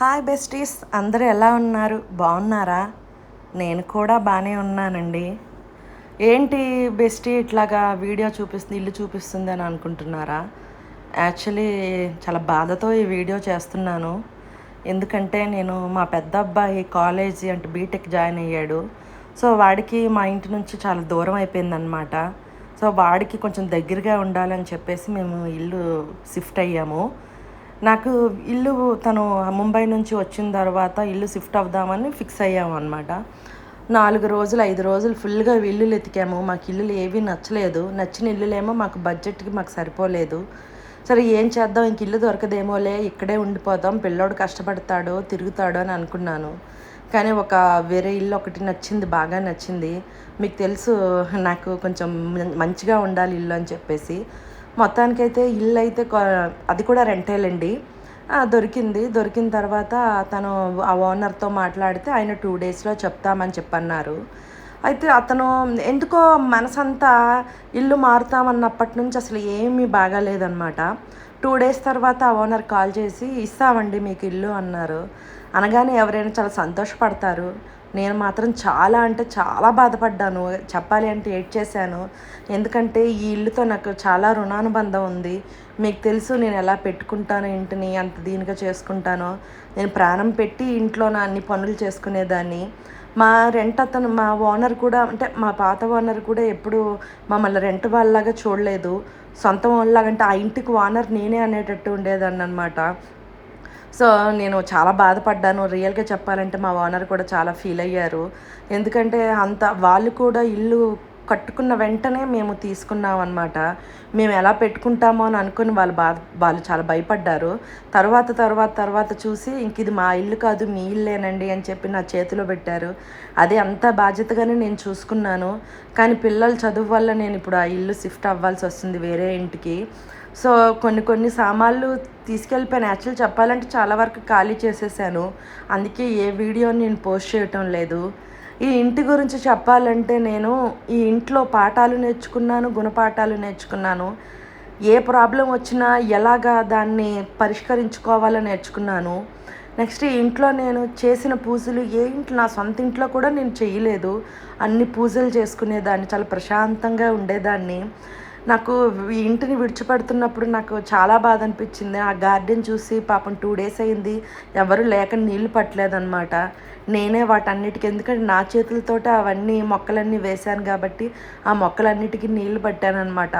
Hi besties అందరూ ఎలా ఉన్నారు? బాగున్నారా? నేను కూడా బాగానే ఉన్నానండి. ఏంటి బెస్టీ ఇట్లాగా వీడియో చూపిస్తుంది ఇల్లు చూపిస్తుంది అని అనుకుంటున్నారా? యాక్చువల్లీ చాలా బాధతో ఈ వీడియో చేస్తున్నాను. ఎందుకంటే నేను మా పెద్ద అబ్బాయి కాలేజీ అంటే బీటెక్ జాయిన్ అయ్యాడు. సో వాడికి మా ఇంటి నుంచి చాలా దూరం అయిపోయిందనమాట సో వాడికి కొంచెం దగ్గరగా ఉండాలని చెప్పేసి మేము ఇల్లు షిఫ్ట్ అయ్యాము. నాకు ఇల్లు తను ముంబై నుంచి వచ్చిన తర్వాత ఇల్లు షిఫ్ట్ అవుదామని ఫిక్స్ అయ్యాము అనమాట నాలుగు రోజులు ఐదు రోజులు ఫుల్గా ఇల్లులు ఎతికాము మాకు ఇల్లులు ఏవీ నచ్చలేదు. నచ్చిన ఇల్లులేమో మాకు బడ్జెట్కి మాకు సరిపోలేదు. సరే ఏం చేద్దాం? ఇంక ఇల్లు దొరకదేమోలే. ఇక్కడే ఉండిపోదాం. పిల్లోడు కష్టపడతాడు తిరుగుతాడు అని అనుకున్నాను. కానీ ఒక వేరే ఇల్లు ఒకటి నచ్చింది బాగా నచ్చింది. మీకు తెలుసు నాకు కొంచెం మంచిగా ఉండాలి ఇల్లు అని చెప్పేసి. మొత్తానికైతే ఇల్లు అయితే అది కూడా రెంటేలండి. దొరికింది. దొరికిన తర్వాత తను ఆ ఓనర్తో మాట్లాడితే ఆయన టూ డేస్లో చెప్తామని చెప్పన్నారు. అయితే అతను ఎందుకో మనసంతా ఇల్లు మారుతామన్నప్పటి నుంచి అసలు ఏమీ బాగాలేదనమాట టూ డేస్ తర్వాత ఆ ఓనర్ కాల్ చేసి ఇస్తామండి మీకు ఇల్లు అన్నారు. అనగానే ఎవరైనా చాలా సంతోషపడతారు. నేను మాత్రం చాలా అంటే చాలా బాధపడ్డాను. చెప్పాలి అంటే ఏడ్ చేశాను. ఎందుకంటే ఈ ఇల్లుతో నాకు చాలా రుణానుబంధం ఉంది. మీకు తెలుసు నేను ఎలా పెట్టుకుంటాను ఇంటిని అంత దీనిగా చేసుకుంటానో. నేను ప్రాణం పెట్టి ఇంట్లో నా అన్ని పనులు చేసుకునేదాన్ని. మా రెంట్ అతను మా ఓనర్ కూడా అంటే మా పాత ఓనర్ కూడా ఎప్పుడు మమ్మల్ని రెంట్ వాళ్ళలాగా చూడలేదు. సొంత వాళ్ళలాగా అంటే ఆ ఇంటికి ఓనర్ నేనే అనేటట్టు ఉండేదాన్ని అనమాట సో నేను చాలా బాధపడ్డాను. రియల్గా చెప్పాలంటే మా ఓనర్ కూడా చాలా ఫీల్ అయ్యారు. ఎందుకంటే అంత వాళ్ళు కూడా ఇల్లు కట్టుకున్న వెంటనే మేము తీసుకున్నాం అనమాట మేము ఎలా పెట్టుకుంటామో అని అనుకుని వాళ్ళు బాధ వాళ్ళు చాలా భయపడ్డారు. తర్వాత తర్వాత తర్వాత చూసి ఇంక ఇది మా ఇల్లు కాదు మీ ఇల్లేనండి అని చెప్పి నా చేతిలో పెట్టారు. అది అంత బాధ్యతగానే నేను చూసుకున్నాను. కానీ పిల్లల చదువు వల్ల నేను ఇప్పుడు ఆ ఇల్లు షిఫ్ట్ అవ్వాల్సి వస్తుంది వేరే ఇంటికి. సో కొన్ని కొన్ని సామాన్లు తీసుకెళ్ళిపోయాను యాక్చువల్ చెప్పాలంటే చాలా వరకు ఖాళీ చేసేసాను. అందుకే ఏ వీడియో నేను పోస్ట్ చేయటం లేదు. ఈ ఇంటి గురించి చెప్పాలంటే నేను ఈ ఇంట్లో పాఠాలు నేర్చుకున్నాను గుణపాఠాలు నేర్చుకున్నాను. ఏ ప్రాబ్లం వచ్చినా ఎలాగా దాన్ని పరిష్కరించుకోవాలో నేర్చుకున్నాను. నెక్స్ట్ ఈ ఇంట్లో నేను చేసిన పూజలు ఏ ఇంట్లో నా సొంత ఇంట్లో కూడా నేను చేయలేదు. అన్ని పూజలు చేసుకునేదాన్ని చాలా ప్రశాంతంగా ఉండేదాన్ని. నాకు ఈ ఇంటిని విడిచిపెడుతున్నప్పుడు నాకు చాలా బాధ అనిపించింది. ఆ గార్డెన్ చూసి పాపం టూ డేస్ అయింది. ఎవరు లేక నీళ్ళు పట్టలేదన్నమాట. నేనే వాటన్నిటికి ఎందుకంటే నా చేతులతోటి అవన్నీ మొక్కలన్నీ వేశాను కాబట్టి ఆ మొక్కలన్నిటికీ నీళ్ళు పట్టాను అనమాట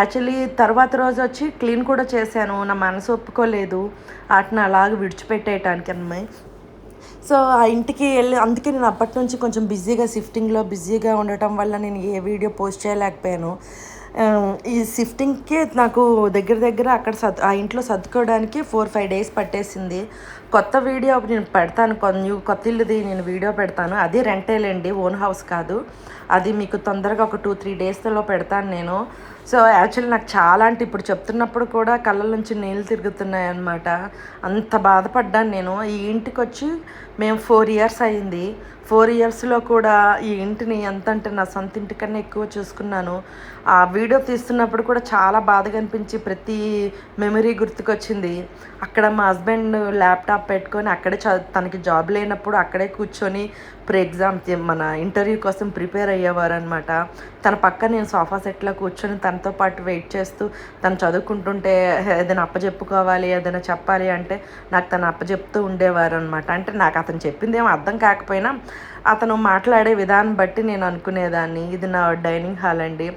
యాక్చువల్లీ తర్వాత రోజు వచ్చి క్లీన్ కూడా చేశాను. నా మనసు ఒప్పుకోలేదు. వాటిని అలాగ విడిచిపెట్టేయటానికి అమ్మాయి. సో ఆ ఇంటికి వెళ్ళి అందుకే నేను అప్పటి నుంచి కొంచెం బిజీగా షిఫ్టింగ్లో బిజీగా ఉండటం వల్ల నేను ఏ వీడియో పోస్ట్ చేయలేకపోయాను. Um, ఈ షిఫ్టింగ్కి నాకు దగ్గర దగ్గర అక్కడ సర్దు ఆ ఇంట్లో సర్దుకోవడానికి ఫోర్ ఫైవ్ డేస్ పట్టేసింది. కొత్త వీడియో నేను పెడతాను. కొన్ని కొత్త ఇల్లుది నేను వీడియో పెడతాను. అది రెంటేలేండి ఓన్ హౌస్ కాదు. అది మీకు తొందరగా ఒక టూ త్రీ డేస్లో పెడతాను నేను. సో యాక్చువల్లీ నాకు చాలా అంటే ఇప్పుడు చెప్తున్నప్పుడు కూడా కళ్ళ నుంచి నీళ్ళు తిరుగుతున్నాయి అనమాట అంత బాధపడ్డాను నేను. ఈ ఇంటికి వచ్చి మేము ఫోర్ ఇయర్స్ అయింది. ఫోర్ ఇయర్స్లో కూడా ఈ ఇంటిని ఎంత అంటే నా సొంత ఇంటికన్నా ఎక్కువ చూసుకున్నాను. ఆ వీడియో తీస్తున్నప్పుడు కూడా చాలా బాధగా అనిపించి ప్రతి మెమరీ గుర్తుకొచ్చింది. అక్కడ మా హస్బెండ్ ల్యాప్టాప్ పెట్టుకొని అక్కడే చదువు తనకి జాబ్ లేనప్పుడు అక్కడే కూర్చొని ప్రీ ఎగ్జామ్ మన ఇంటర్వ్యూ కోసం ప్రిపేర్ అయ్యేవారు అనమాట తన పక్క నేను సోఫా సెట్లో కూర్చొని తనతో పాటు వెయిట్ చేస్తూ తను చదువుకుంటుంటే ఏదైనా అప్పచెప్పుకోవాలి ఏదైనా చెప్పాలి అంటే నాకు తను అప్పచెప్తూ ఉండేవారు అనమాట అంటే నాకు అతను చెప్పింది ఏం అర్థం కాకపోయినా అతను మాట్లాడే విధానం బట్టి నేను అనుకునేదాన్ని. ఇది నా డైనింగ్ హాల్ అండి.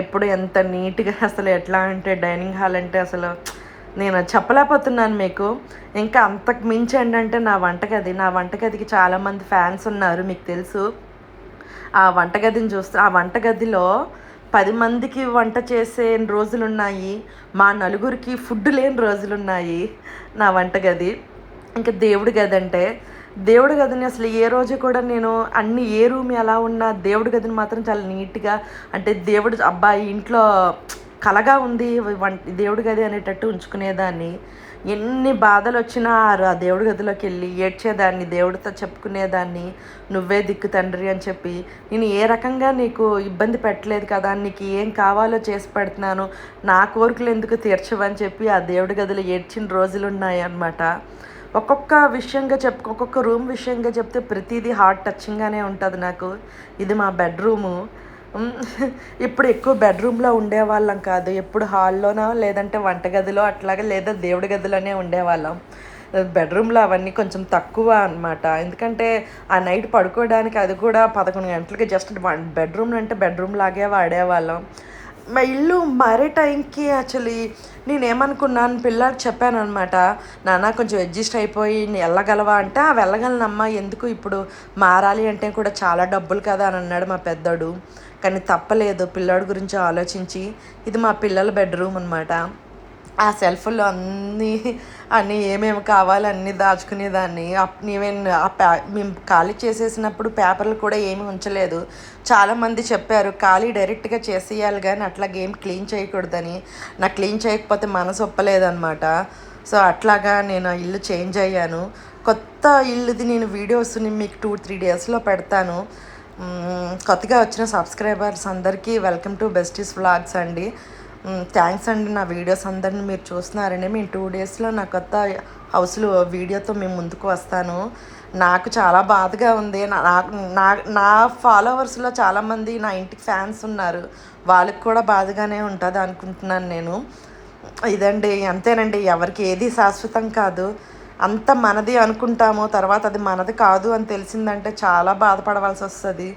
ఎప్పుడు ఎంత నీట్గా అసలు ఎట్లా అంటే డైనింగ్ హాల్ అంటే అసలు నేను చెప్పలేకపోతున్నాను మీకు. ఇంకా అంతకు మించి ఏంటంటే నా వంటగది నా వంటగదికి చాలామంది ఫ్యాన్స్ ఉన్నారు మీకు తెలుసు. ఆ వంటగదిని చూస్తే ఆ వంటగదిలో పది మందికి వంట చేసే రోజులు ఉన్నాయి మా నలుగురికి ఫుడ్ లేని రోజులు ఉన్నాయి నా వంటగది. ఇంకా దేవుడి గది అంటే దేవుడి గదిని అసలు ఏ రోజు కూడా నేను అన్ని ఏ రూమ్ ఎలా ఉన్నా దేవుడి గదిని మాత్రం చాలా నీట్గా అంటే దేవుడు అబ్బాయి ఇంట్లో కలగా ఉంది దేవుడి గది అనేటట్టు ఉంచుకునేదాన్ని. ఎన్ని బాధలు వచ్చినా ఆ దేవుడి గదిలోకి వెళ్ళి ఏడ్చేదాన్ని దేవుడితో చెప్పుకునేదాన్ని నువ్వే దిక్కు తండ్రి అని చెప్పి. నేను ఏ రకంగా నీకు ఇబ్బంది పెట్టలేదు కదా నీకు ఏం కావాలో చేసి పెడుతున్నాను నా కోరికలు ఎందుకు తీర్చవని చెప్పి ఆ దేవుడి గదిలో ఏడ్చిన రోజులు ఉన్నాయి అన్నమాట ఒక్కొక్క విషయంగా చెప్ ఒక్కొక్క రూమ్ విషయంగా చెప్తే ప్రతిదీ హార్ట్ టచింగ్గానే ఉంటుంది నాకు. ఇది మా బెడ్రూము. ఇప్పుడు ఎక్కువ బెడ్రూమ్లో ఉండేవాళ్ళం కాదు. ఎప్పుడు హాల్లోనో లేదంటే వంటగదిలో అట్లాగే లేదా దేవుడి గదిలోనే ఉండేవాళ్ళం. బెడ్రూమ్లో అవన్నీ కొంచెం తక్కువ అన్నమాట. ఎందుకంటే ఆ నైట్ పడుకోవడానికి అది కూడా పదకొండు గంటలకి జస్ట్ బెడ్రూమ్ అంటే బెడ్రూమ్ లాగే వాడేవాళ్ళం. మా ఇల్లు మారే టైంకి యాక్చువల్లీ నేనేమనుకున్నాను ఏమనుకున్నాను చెప్పాను అనమాట నాన్న కొంచెం అడ్జస్ట్ అయిపోయి వెళ్ళగలవా? అంటే ఆ వెళ్ళగలనమ్మా ఎందుకు ఇప్పుడు మారాలి అంటే కూడా చాలా డబ్బులు కదా అని అన్నాడు మా పెద్దోడు. కానీ తప్పలేదు పిల్లోడి గురించి ఆలోచించి. ఇది మా పిల్లల బెడ్రూమ్ అనమాట ఆ సెల్ఫ్లో అన్నీ అన్నీ ఏమేమి కావాలి అన్నీ దాచుకునేదాన్ని. అప్ ఈవెన్ ఆ ప్యా మేము ఖాళీ చేసేసినప్పుడు పేపర్లు కూడా ఏమి ఉంచలేదు. చాలామంది చెప్పారు ఖాళీ డైరెక్ట్గా చేసేయాలి కానీ అట్లా గేమ్ క్లీన్ చేయకూడదని. నాకు క్లీన్ చేయకపోతే మనసు ఒప్పలేదన్నమాట. సో అట్లాగా నేను ఆ ఇల్లు చేంజ్ అయ్యాను. కొత్త ఇల్లుది నేను వీడియోస్ని మీకు టూ త్రీ డేస్లో పెడతాను. కొత్తగా వచ్చిన సబ్స్క్రైబర్స్ అందరికీ వెల్కమ్ టు బెస్టీస్ వ్లాగ్స్ అండి. థ్యాంక్స్ అండి నా వీడియోస్ అందరిని మీరు చూస్తున్నారండి మేము టూ డేస్లో నా కొత్త హౌస్లో వీడియోతో మేము ముందుకు వస్తాను. నాకు చాలా బాధగా ఉంది. నా నాకు- నా నా ఫాలోవర్స్లో చాలామంది నా ఇంటికి ఫ్యాన్స్ ఉన్నారు. వాళ్ళకి కూడా బాధగానే ఉంటుంది అనుకుంటున్నాను నేను. ఇదండి అంతేనండి ఎవరికి ఏది శాశ్వతం కాదు. అంత మనది అనుకుంటాము తర్వాత అది మనది కాదు అని తెలిసిందంటే చాలా బాధపడవలసి వస్తుంది.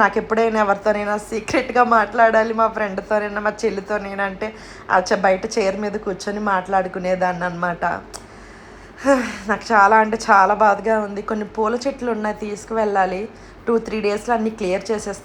నాకు ఎప్పుడైనా ఎవరితోనైనా సీక్రెట్గా మాట్లాడాలి మా ఫ్రెండ్తోనైనా మా చెల్లితోనైనా అంటే ఆ బయట చైర్ మీద కూర్చొని మాట్లాడుకునేదాన్ని అనమాట నాకు చాలా అంటే చాలా బాధగా ఉంది. కొన్ని పూల చెట్లు ఉన్నాయి తీసుకువెళ్ళాలి. టూ త్రీ డేస్లో అన్నీ క్లియర్ చేసేస్తాను